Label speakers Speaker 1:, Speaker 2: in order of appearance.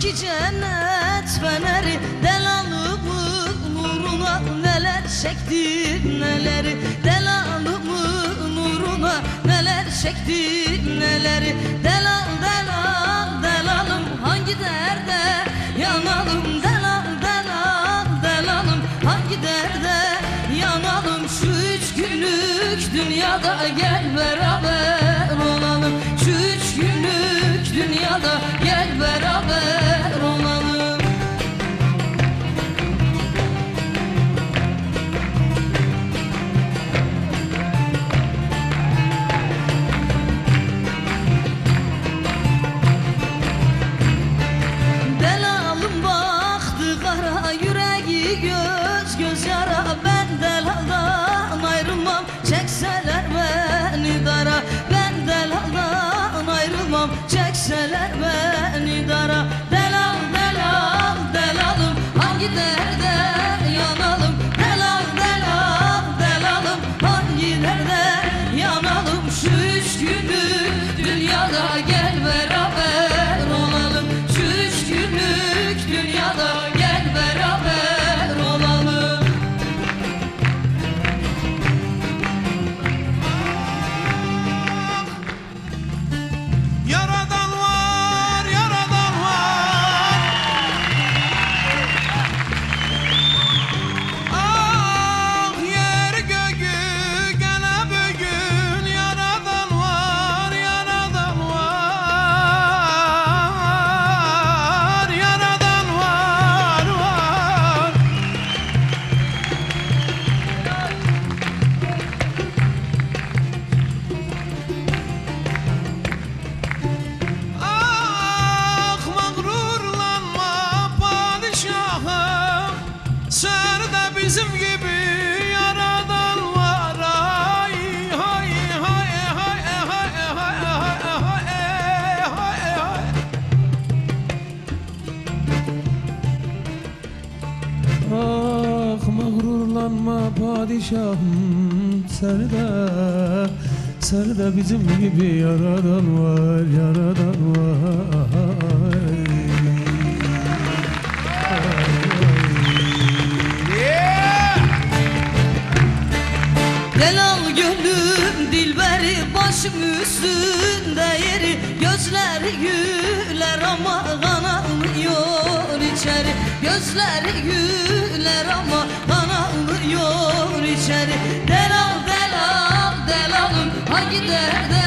Speaker 1: Çünkü cennet feneri. Delalımın nuruna neler çektim neleri? Delalımın nuruna neler çektim neleri? Delal delal delalım hangi derde yanalım? Delal delal delalım hangi derde yanalım? Şu üç günlük dünyada gel beraber derde yanalım Şu üç günlük dünyada gel
Speaker 2: bizim gibi yaradan var Ay hay hay hay hay hay hay hay hay. Ah mağrurlanma padişahım Sen de Sen de bizim gibi yaradan var Yaradan var
Speaker 1: Delal gönlüm dilberi başım üstünde yeri Gözleri güler ama kanalıyor içeri. Gözleri güler ama kanalıyor içeri. Delal delal delalım hangi derde yanalım